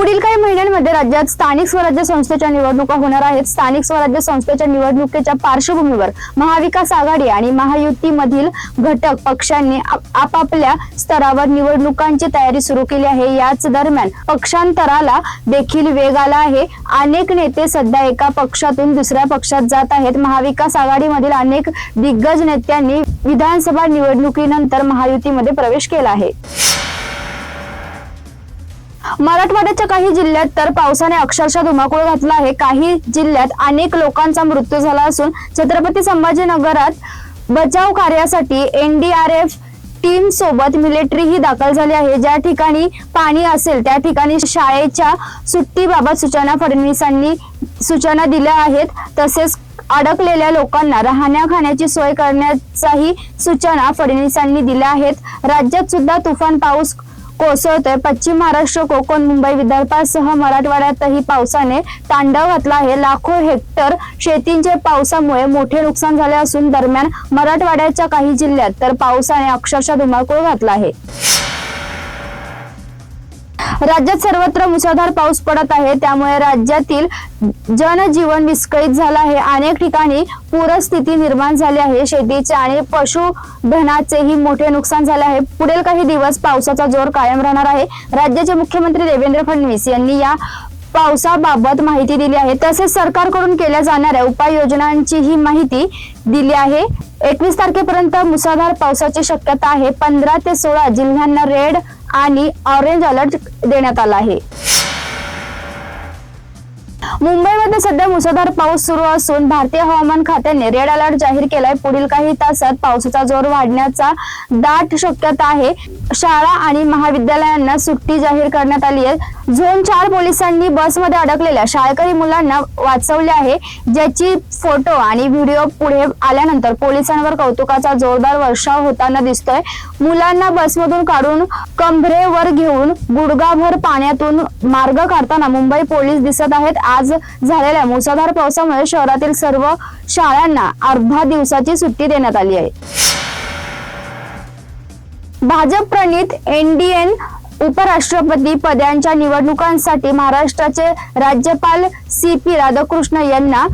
पुढील काही महिन्यांमध्ये राज्यात स्थानिक स्वराज्य संस्थेच्या निवडणुका होणार आहेत. स्थानिक स्वराज्य संस्थेच्या निवडणुकीच्या पार्श्वभूमीवर महाविकास आघाडी आणि महायुतीमधील घटक पक्षांनी आपापल्या स्तरावर निवडणुकांची तयारी सुरू केली आहे. याच दरम्यान पक्षांतराला देखील वेग आला आहे. अनेक नेते सध्या एका पक्षातून दुसऱ्या पक्षात जात आहेत. महाविकास आघाडीमधील अनेक दिग्गज नेत्यांनी विधानसभा निवडणुकीनंतर महायुतीमध्ये प्रवेश केला आहे. मराठवाड्याच्या काही जिल्ह्यात तर पावसाने अक्षरशः धुमाकूळ घातला आहे. काही जिल्ह्यात अनेक लोकांचा मृत्यू झाला असून छत्रपती संभाजीनगरात बचाव कार्यासाठी एनडीआरएफ टीम सोबत मिलिटरी ही दाखल झाली आहे. ज्या ठिकाणी पाणी असेल त्या ठिकाणी शाळेच्या सुट्टीबाबत सूचना फडणवीसांनी सूचना दिल्या आहेत. तसेच अडकलेल्या लोकांना राहण्या खाण्याची सोय करण्याचाही सूचना फडणवीसांनी दिल्या आहेत. राज्यात सुद्धा तुफान पाऊस कोसळतोय पश्चिम महाराष्ट्र कोकण मुंबई विदर्भासह मराठवाड्यातही पावसाने तांडव घातला आहे. लाखो हेक्टर शेतींचे पावसामुळे मोठे नुकसान झाले असून दरम्यान मराठवाड्याच्या काही जिल्ह्यात तर पावसाने अक्षरशः धुमाकूळ घातला आहे. राज्यात सर्वत्र मुसळधार पाऊस पडत आहे. त्यामुळे राज्यातील जनजीवन विस्कळीत झालं आहे. अनेक ठिकाणी पूरस्थिती निर्माण झाली आहे. शेतीचे आणि पशुधनाचेही मोठे नुकसान झाले आहे. पुढील काही दिवस पावसाचा जोर कायम राहणार आहे. राज्याचे मुख्यमंत्री देवेंद्र फडणवीस यांनी या पावसाबाबत माहिती दिली आहे. तसेच सरकारकडून केल्या जाणाऱ्या उपाययोजनांची ही माहिती दिली आहे. एकवीस तारखेपर्यंत मुसळधार पावसाची शक्यता आहे. पंधरा ते सोळा जिल्ह्यांना रेड आणि ऑरेंज अलर्ट देण्यात आला आहे. मुंबईमध्ये सध्या मुसळधार पाऊस सुरू असून भारतीय हवामान खात्याने रेड अलर्ट जाहीर केलाय. पुढील काही तासात पावसाचा जोर वाढण्याचा दाट शक्यता आहे. शाळा आणि महाविद्यालयांना सुट्टी जाहीर करण्यात आली आहे. झोन चार पोलिसांनी बसमध्ये अडकलेल्या शाळकरी मुलांना वाचवले आहे. ज्याची फोटो आणि व्हिडिओ पुढे आल्यानंतर पोलिसांवर कौतुकाचा जोरदार वर्षाव होताना दिसतोय. मुलांना बसमधून काढून कंभरेवर घेऊन गुडगाभर पाण्यातून मार्ग काढताना मुंबई पोलीस दिसत आहेत. आज झालेल्या मुसळधार पावसामुळे शहरातील सर्व शाळांना अर्धा दिवसाची सुट्टी देण्यात आली आहे. भाजप प्रणित एनडीएन उपराष्ट्रपती पदांच्या निवडणुकांसाठी महाराष्ट्राचे राज्यपाल सी पी राधाकृष्ण यांना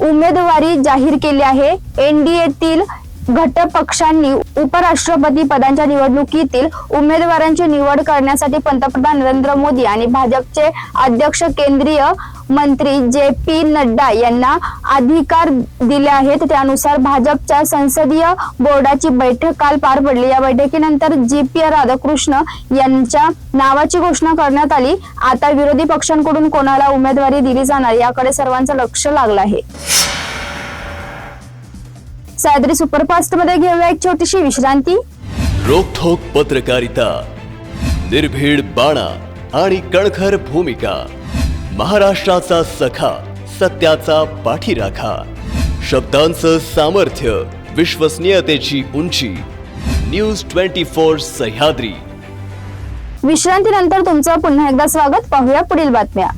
उमेदवारी जाहीर केली आहे. एनडीएतील घटक पक्षांनी उपराष्ट्रपती पदांच्या निवडणुकीतील उमेदवारांची निवड करण्यासाठी पंतप्रधान नरेंद्र मोदी आणि भाजपचे अध्यक्ष केंद्रीय मंत्री जे पी नड्डा यांना अधिकार दिले आहेत त्यानुसार भाजपच्या संसदीय बोर्डाची बैठक काल पार पडली. या बैठकीनंतर जी पी राधाकृष्ण यांच्या नावाची घोषणा करण्यात आली. आता विरोधी पक्षांकडून कोणाला उमेदवारी दिली जाणार याकडे सर्वांचं लक्ष लागलं आहे. सायद्री सुपरफास्टमध्ये घेऊया एक छोटीशी विश्रांती. रोखोक पत्रकारिता निर्भीड बाणा आणि कणखर भूमिका. महाराष्ट्राचा सखा सत्याचा पाठीराखा. शब्दांचं सामर्थ्य विश्वसनीयतेची उंची. News twenty four Sahyadri. विश्रांतीनंतर तुमचं पुन्हा एकदा स्वागत. पाहूया पुढील बातम्या.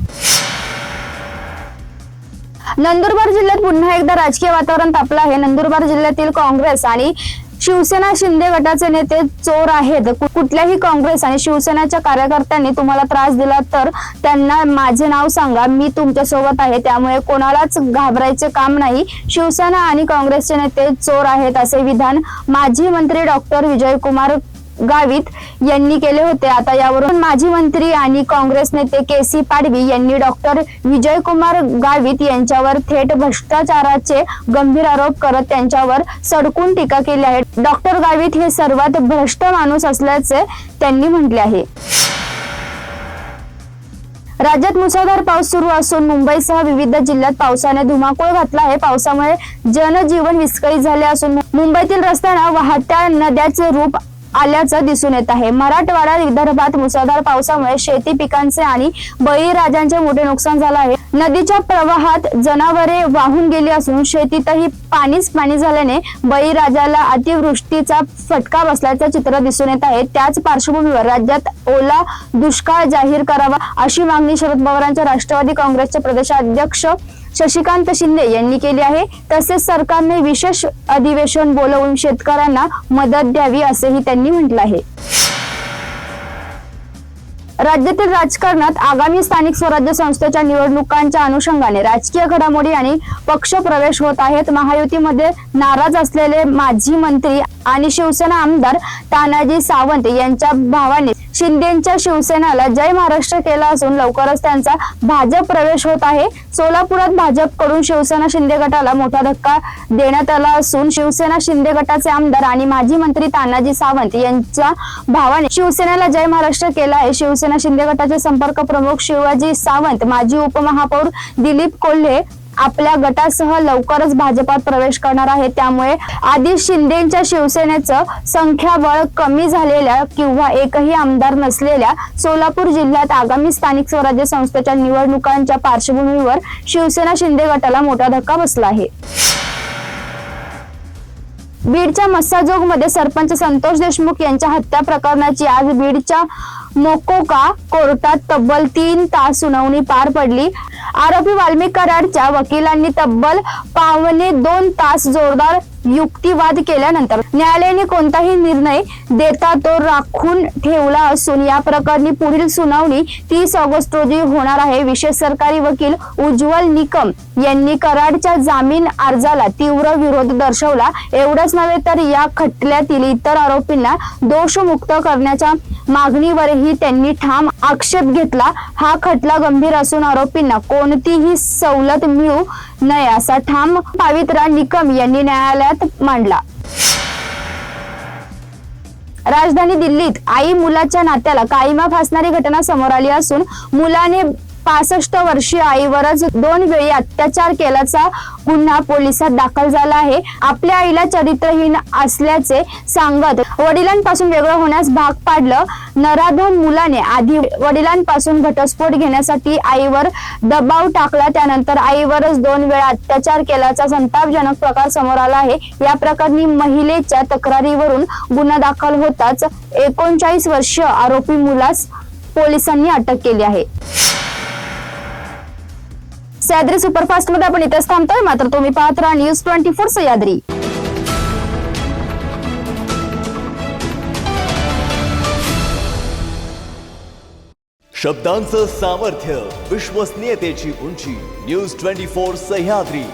नंदुरबार जिल्ह्यात पुन्हा एकदा राजकीय वातावरण तापलं आहे. नंदुरबार जिल्ह्यातील काँग्रेस आणि शिवसेना शिंदे गटाचे नेते चोर आहेत. कुठल्याही काँग्रेस आणि शिवसेनेच्या कार्यकर्त्यांनी तुम्हाला त्रास दिला तर त्यांना माझे नाव सांगा. मी तुमच्यासोबत आहे. त्यामुळे कोणालाच घाबरायचे काम नाही. शिवसेना आणि काँग्रेसचे नेते चोर आहेत असे विधान माजी मंत्री डॉक्टर विजयकुमार गावित यांनी केले होते. आता यावरून माजी मंत्री आणि काँग्रेस नेते के सी पाडवी यांनी डॉक्टर विजयकुमार गावित यांच्यावर थेट भ्रष्टाचाराचे गंभीर आरोप करत त्यांच्यावर सडकून टीका केली आहे. डॉक्टर गावित हे सर्वात भ्रष्ट माणूस असल्याचे त्यांनी म्हटले आहे. राज्यात मुसळधार पाऊस सुरू असून मुंबईसह विविध जिल्ह्यात पावसाने धुमाकूळ घातला आहे. पावसामुळे जनजीवन विस्कळीत झाले असून मुंबईतील रस्त्यांना वाहत्या नद्याचे रूप आल्याचं दिसून येत आहे. मराठवाडा विदर्भात मुसळधार पावसामुळे शेती पिकांचे आणि बळीराजांचे मोठे नुकसान झालं आहे. नदीच्या प्रवाहात जनावरे वाहून गेली असून शेतीतही पाणीच पाणी झाल्याने बळीराजाला अतिवृष्टीचा फटका बसल्याचं चित्र दिसून येत आहे. त्याच पार्श्वभूमीवर राज्यात ओला दुष्काळ जाहीर करावा अशी मागणी शरद पवारांच्या राष्ट्रवादी काँग्रेसचे प्रदेशाध्यक्ष शशिकांत शिंदे यांनी केली आहे. तसेच सरकारने विशेष अधिवेशन बोलवून शेतकऱ्यांना मदत द्यावी असेही त्यांनी म्हटलं आहे. राज्यातील राजकारणात आगामी स्थानिक स्वराज्य संस्थेच्या निवडणुकांच्या अनुषंगाने राजकीय घडामोडी आणि पक्ष प्रवेश होत आहेत. महायुतीमध्ये नाराज असलेले माजी मंत्री आणि शिवसेना आमदार तानाजी सावंत यांच्या भावाने शिंदेच्या शिवसेनाला जय महाराष्ट्र केला असून लवकरच त्यांचा भाजप प्रवेश होत आहे. सोलापुरात भाजपकडून शिवसेना शिंदे गटाला मोठा धक्का देण्यात आला असून शिवसेना शिंदे गटाचे आमदार आणि माजी मंत्री तानाजी सावंत यांच्या भावाने शिवसेनेला जय महाराष्ट्र केला आहे. शिवसेना शिंदे गटाचे संपर्क प्रमुख शिवाजी सावंत माजी उपमहापौर दिलीप कोल्हे आपल्या गटासह लवकरच भाजपात प्रवेश करणार आहे. त्यामुळे आधी शिंदेच्या शिवसेनेचं संख्याबळ कमी झालेल्या किंवा एकही आमदार नसलेल्या सोलापूर जिल्ह्यात आगामी स्थानिक स्वराज्य संस्थेच्या निवडणुकांच्या पार्श्वभूमीवर शिवसेना शिंदे गटाला मोठा धक्का बसला आहे. बीडच्या मस्साजोगमध्ये सरपंच संतोष देशमुख यांच्या हत्या प्रकरणाची आज बीडच्या मोकोका कोर्टात तब्बल तीन तास सुनावणी पार पडली. आरोपी वाल्मिक कराडच्या वकिलांनी तब्बल पावणे दोन तास जोरदार युक्तिवाद केल्यानंतर न्यायालयाने कोणताही निर्णय देता तो राखून ठेवला असून या प्रकरणी पुढील सुनावणी तीस ऑगस्ट रोजी होणार आहे. विशेष सरकारी वकील उज्ज्वल निकम यांनी कराडच्या जामीन अर्जाला तीव्र विरोध दर्शवला. एवढंच नव्हे तर या खटल्यातील इतर आरोपींना दोषमुक्त करण्याच्या मागणीवरही त्यांनी ठाम आक्षेप घेतला. हा खटला गंभीर असून आरोपींना कोणतीही सवलत मिळू नये असा ठाम पावित्रा निकम यांनी न्यायालयात मांडला. राजधानी दिल्लीत आई मुलाच्या नात्याला काळीमा फासणारी घटना समोर आली असून मुलाने पासष्ट वर्षीय आईवरच दोन वेळी अत्याचार केल्याचा गुन्हा पोलिसात दाखल झाला आहे. आपल्या आईला चरित्रहीन असल्याचे सांगत वडिलांपासून वेगळं होण्यास भाग पाडलं नराधम मुलाने आधी वडिलांपासून घटस्फोट घेण्यासाठी आईवर दबाव टाकला. त्यानंतर आईवरच दोन वेळा अत्याचार केल्याचा संतापजनक प्रकार समोर आला आहे. या प्रकरणी महिलेच्या तक्रारीवरून गुन्हा दाखल होताच एकोणचाळीस वर्षीय आरोपी मुलास पोलिसांनी अटक केली आहे. सह्याद्री सुपरफास्ट मध्ये आपण इथेच थांबतोय. मात्र तुम्ही पाहत राहा न्यूज़ ट्वेंटी फोर सह्याद्री. शब्दांचं सामर्थ्य, विश्वसनीयतेची उंची, न्यूज़ ट्वेंटी फोर सह्याद्री.